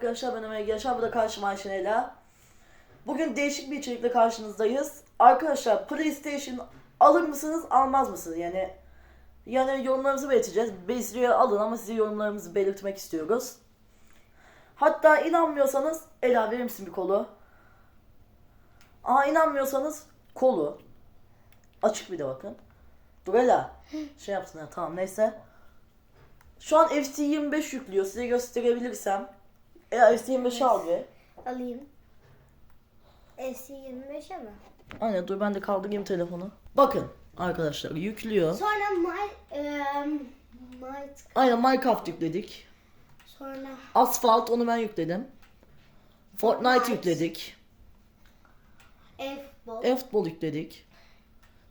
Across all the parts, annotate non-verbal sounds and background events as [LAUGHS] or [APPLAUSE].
arkadaşlar ben Ömer Yaşar bu da karşıma Ayşen Ela. Bugün değişik bir içerikle karşınızdayız. Arkadaşlar PlayStation alır mısınız almaz mısınız yani yani yorumlarımızı belirteceğiz. Bezriye alın ama size yorumlarımızı belirtmek istiyoruz. Hatta inanmıyorsanız Ela verir misin bir kolu? Aa inanmıyorsanız kolu. Açık bir de bakın. Dur Ela. Şey yapsın ya tamam neyse. Şu an FC25 yüklüyor. Size gösterebilirsem. Ela FC25 al bir. Alayım. S25'e mi? Aynen dur ben de kaldırayım telefonu. Bakın arkadaşlar yüklüyor. Sonra My... Um, my Aynen Minecraft yükledik. sonra Asphalt onu ben yükledim. Fortnite Fortnite. yükledik. F-Ball. E-futbol yükledik.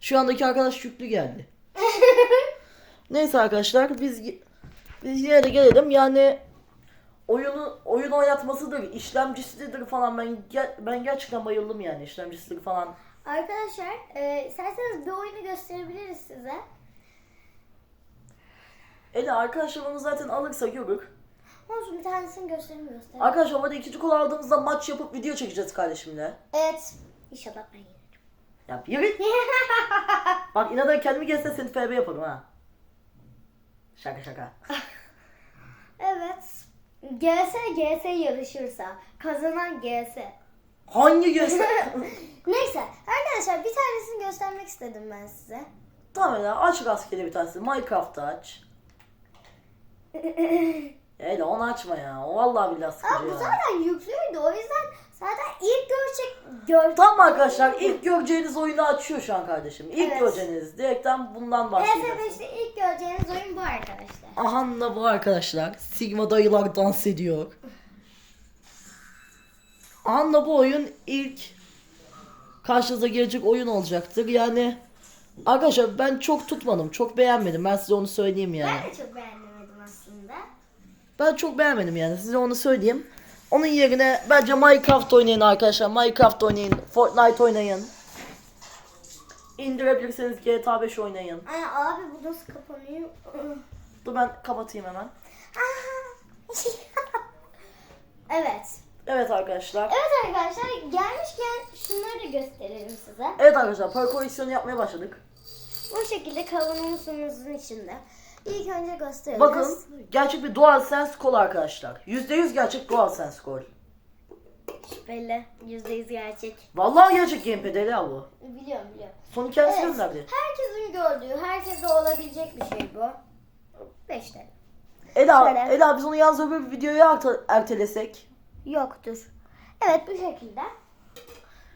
Şu andaki arkadaş yüklü geldi. [LAUGHS] Neyse arkadaşlar biz biz yine de gelelim. Yani oyunu oyun oynatmasıdır, işlemcisidir falan ben ben gerçekten bayıldım yani işlemcisidir falan. Arkadaşlar e, isterseniz bir oyunu gösterebiliriz size. Eli arkadaşlar onu zaten alırsa görür. Olsun bir tanesini göstereyim göstereyim. Arkadaşlar burada ikinci kol aldığımızda maç yapıp video çekeceğiz kardeşimle. Evet. İnşallah ben yenerim. Ya bir yürü. [LAUGHS] Bak inadına kendimi gelse seni FB yaparım ha. Şaka şaka. Evet. GS GS yarışırsa kazanan GS. Hangi göster? [LAUGHS] Neyse arkadaşlar bir tanesini göstermek istedim ben size. tamam ya aç rastgele bir tanesi. Minecraft'ı aç. [LAUGHS] Hele onu açma ya. O vallahi billahi Ama sıkıcı bu ya. zaten yüklüydü o yüzden zaten ilk görecek gör Tamam arkadaşlar ilk göreceğiniz oyunu açıyor şu an kardeşim. İlk Evet. göreceğiniz. Direkten bundan bahsedeceğiz. PS5'te ilk göreceğiniz oyun bu arkadaşlar. Aha da bu arkadaşlar. Sigma dayılar dans ediyor. Aha da bu oyun ilk karşınıza gelecek oyun olacaktır. Yani arkadaşlar ben çok tutmadım. Çok beğenmedim. Ben size onu söyleyeyim yani. Ben de çok beğenmedim aslında. Ben çok beğenmedim yani. Size onu söyleyeyim. Onun yerine bence Minecraft oynayın arkadaşlar. Minecraft oynayın. Fortnite oynayın. İndirebilirseniz GTA 5 oynayın. Ay abi bu nasıl kapanıyor? [CLEARS THROAT] Dur ben kapatayım hemen. [LAUGHS] evet. Evet arkadaşlar. Evet arkadaşlar gelmişken şunları da gösterelim size. Evet arkadaşlar koleksiyonu yapmaya başladık. Bu şekilde kavanozumuzun içinde. İlk önce göstereceğiz. Bakın gerçek bir DualSense kol arkadaşlar. %100 gerçek DualSense kol. Şüpheli. %100 gerçek. Vallahi gerçek gamepad Ela bu. Biliyorum biliyorum. Sonu kendisi Evet. gönderdi. Herkesin gördüğü, herkese olabilecek bir şey bu. 5 TL. Ela, Şöyle. Ela biz onu yalnız öbür bir videoya erte- ertelesek. Yoktur. Evet bu şekilde.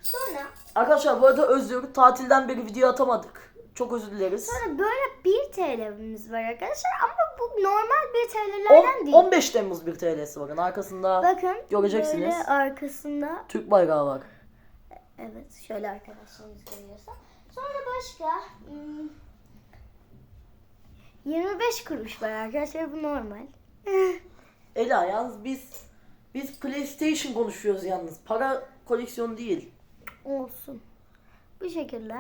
Sonra Arkadaşlar bu arada özür tatilden beri video atamadık. Çok özür dileriz. sonra böyle 1 TL'miz var arkadaşlar ama bu normal 1 On- TL'lerden değil. 15 Temmuz bir TL'si bakın arkasında Bakın Göreceksiniz. böyle arkasında Türk bayrağı var. evet şöyle arkadaşlarımız görüyorsa. Sonra başka hmm, 25 kuruş var arkadaşlar bu normal. [LAUGHS] Ela yalnız biz biz PlayStation konuşuyoruz yalnız. Para koleksiyonu değil. Olsun. Bu şekilde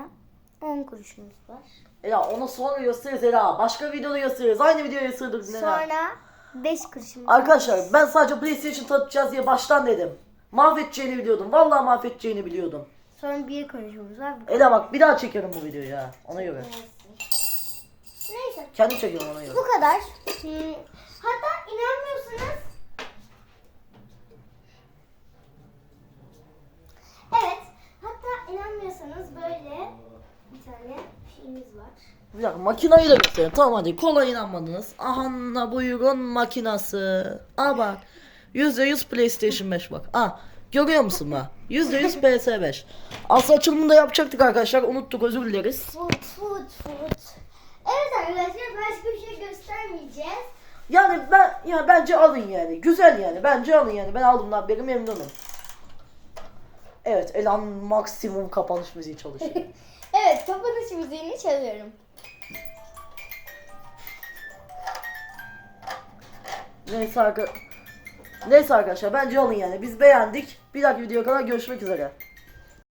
10 kuruşumuz var. Ela onu sonra gösteririz Ela. Başka videoda gösteririz. Aynı videoya sığdırdık Ela. Sonra 5 kuruşumuz var. Arkadaşlar ben sadece PlayStation tanıtacağız diye baştan dedim. Mahvedeceğini biliyordum. Vallahi mahvedeceğini biliyordum. Sonra 1 kuruşumuz var. Ela bak bir daha çekerim bu videoyu ya. Ona göre. Neyse. Kendim çekerim ona göre. Bu kadar. Hmm, Hatta inanmıyorsanız Evet. Hatta inanmıyorsanız böyle bir tane şeyimiz var. Bir dakika makinayı da gösterin. Tamam hadi kolay inanmadınız. Aha buyurun makinası. Aa bak. %100 PlayStation 5 bak. Aa görüyor musun bak? %100 PS5. Aslında açılımını da yapacaktık arkadaşlar. Unuttuk özür dileriz. Food, food, food. Evet arkadaşlar başka bir şey göstermeyeceğiz. Yani ben ya bence alın yani. Güzel yani. Bence alın yani. Ben aldığımdan beri memnunum. Evet Elan maksimum kapanış müziği çalışıyor. [LAUGHS] Evet kapanış müziğini çalıyorum. Neyse arkadaşlar. Neyse arkadaşlar bence alın yani. Biz beğendik. Bir dahaki videoya kadar görüşmek üzere.